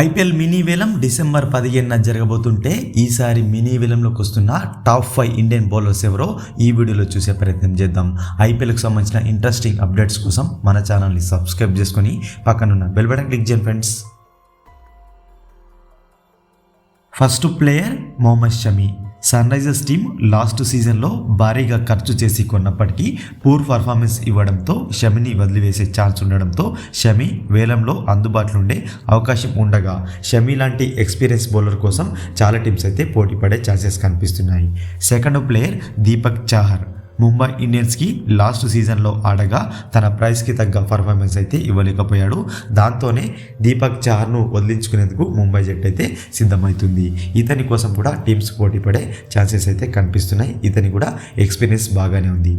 IPL mini వేలం December పదిహేనున జరగబోతుంటే ఈసారి మినీ వేలంలోకి వస్తున్న టాప్ ఫైవ్ ఇండియన్ బౌలర్స్ ఎవరో ఈ వీడియోలో చూసే ప్రయత్నం చేద్దాం. ఐపీఎల్కి సంబంధించిన ఇంట్రెస్టింగ్ అప్డేట్స్ కోసం మన ఛానల్ని సబ్స్క్రైబ్ చేసుకుని పక్కనున్న బెల్ బటన్ క్లిక్ చేయండి friends. First player Mohammed Shami. Sunrisers team last సీజన్లో భారీగా ఖర్చు చేసి కొన్నప్పటికీ పూర్ పర్ఫార్మెన్స్ ఇవ్వడంతో షమిని వదిలివేసే ఛాన్స్ ఉండడంతో షమి వేలంలో అందుబాటులో ఉండే అవకాశం ఉండగా షమి లాంటి ఎక్స్పీరియన్స్ బౌలర్ కోసం చాలా టీమ్స్ అయితే పోటీ పడే ఛాన్సెస్ కనిపిస్తున్నాయి. Second player Deepak Chahar. Mumbai ఇండియన్స్కి లాస్ట్ సీజన్లో ఆడగా తన ప్రైస్కి తగ్గ పర్ఫార్మెన్స్ అయితే ఇవ్వలేకపోయాడు. దాంతోనే దీపక్ చార్ను వదిలించుకునేందుకు ముంబై జట్టు అయితే సిద్ధమవుతుంది ఇతని కోసం కూడా టీమ్స్ పోటీ పడే ఛాన్సెస్ అయితే కనిపిస్తున్నాయి. ఇతని కూడా ఎక్స్పీరియన్స్ బాగానే ఉంది.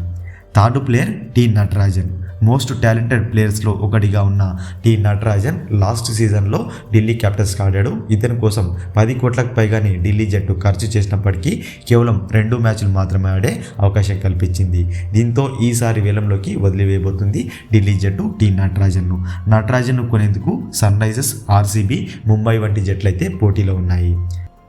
Third player T Natarajan. Most talented ప్లేయర్స్లో ఒకటిగా ఉన్న టీ నటరాజన్ లాస్ట్ సీజన్లో ఢిల్లీ క్యాపిటల్స్కి ఆడాడు. ఇతని కోసం పది కోట్లకు పైగానే ఢిల్లీ జట్టు ఖర్చు చేసినప్పటికీ కేవలం రెండు మ్యాచ్లు మాత్రమే ఆడే అవకాశం కల్పించింది. దీంతో ఈసారి వేలంలోకి వదిలివేయబోతుంది ఢిల్లీ జట్టు టీ నటరాజన్ను. నటరాజన్ను కొనేందుకు సన్ రైజర్స్ ఆర్సీబీ ముంబై వంటి జట్లయితే పోటీలో ఉన్నాయి.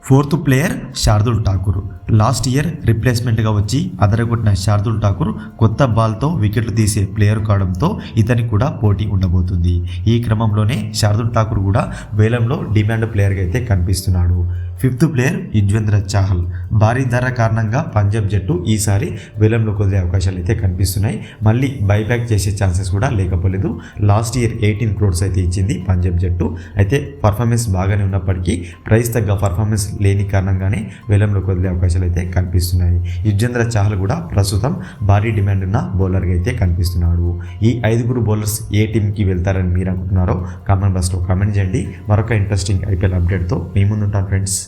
Fourth player Shardul Thakur. Last year రిప్లేస్మెంట్గా వచ్చి అదరగొట్టిన శార్దుల్ ఠాకూర్ కొత్త బాల్తో వికెట్లు తీసే ప్లేయర్ కావడంతో ఇతనికి కూడా పోటీ ఉండబోతుంది. ఈ క్రమంలోనే శార్దుల్ ఠాకూర్ కూడా వేలంలో డిమాండ్ ప్లేయర్గా అయితే కనిపిస్తున్నాడు. Fifth player Yuzvendra Chahal. భారీ ధర కారణంగా పంజాబ్ జట్టు ఈసారి వేలంలో కుదిరే అవకాశాలు అయితే కనిపిస్తున్నాయి. మళ్ళీ బైబ్యాక్ చేసే ఛాన్సెస్ కూడా లేకపోలేదు. లాస్ట్ ఇయర్ ఎయిటీన్ క్రోడ్స్ అయితే ఇచ్చింది పంజాబ్ జట్టు. అయితే పర్ఫార్మెన్స్ బాగానే ఉన్నప్పటికీ ప్రైస్ తగ్గ పర్ఫార్మెన్స్ లేని కారణంగానే వేలంలో కుదిరే అవకాశాలు అయితే కనిపిస్తున్నాయి. యుజ్వేంద్ర చాహల్ కూడా ప్రస్తుతం భారీ డిమాండ్ ఉన్న బౌలర్గా అయితే కనిపిస్తున్నాడు. ఈ ఐదుగురు బౌలర్స్ ఏ టీంకి వెళ్తారని మీరు అనుకుంటున్నారో కామెంట్ బాక్స్లో కామెంట్ చేయండి. మరొక ఇంట్రెస్టింగ్ ఐపీఎల్ అప్డేట్తో మీ ముందుంటాను ఫ్రెండ్స్